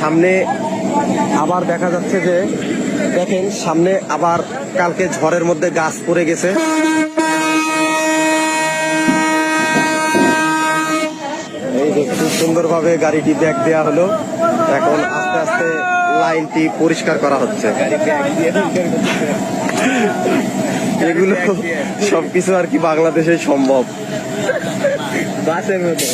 সামনে আবার দেখা যাচ্ছে যে, দেখেন, সামনে আবার কালকে ঝড়ের মধ্যে গাছ পড়ে গেছে। এই যে খুব সুন্দরভাবে গাড়িটি ব্যাগ দেওয়া হলো। এখন আস্তে আস্তে লাইনটি পরিষ্কার করা হচ্ছে। এগুলো সবকিছু আর কি বাংলাদেশে সম্ভব। বাসের মতো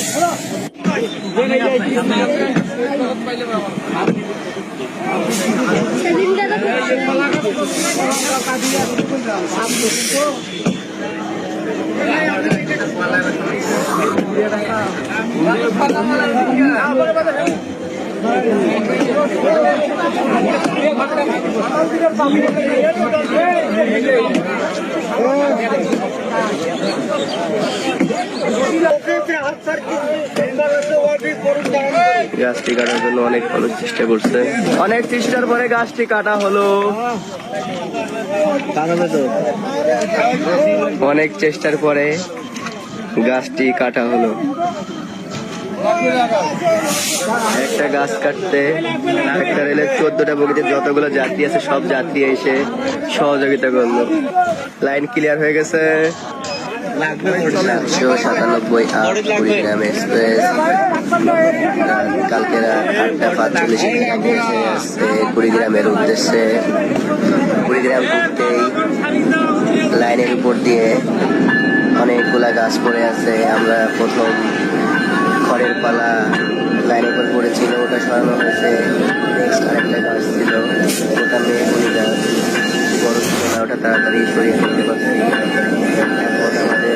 গাছটি কাটার জন্য অনেক মানুষ চেষ্টা করছে। অনেক চেষ্টার পরে গাছটি কাটা হলো। অনেক চেষ্টার পরে গাছটি কাটা হলো। একটা গাছ কাটতে একটা রেলের চোদ্দটা বগিতে যতগুলো যাত্রী আছে, সব যাত্রী এসে সহযোগিতা করল। লাইন ক্লিয়ার হয়ে গেছে। সাতানব্বই আট এক্সপ্রেস কুড়িগ্রামের উদ্দেশ্যে। কুড়িগ্রাম লাইনের উপর দিয়ে অনেকগুলা গাছ পড়ে আছে। আমরা প্রথম খড়ের পালা লাইনের উপর পড়েছিল, ওটা সরানো হয়েছে। নেক্সট আরেকটা গাছ ছিল, ওটা মেয়েগুলি গাছ বড় ছিল না, ওটা তাড়াতাড়ি সরিয়ে ফেলতে পারছি। আমাদের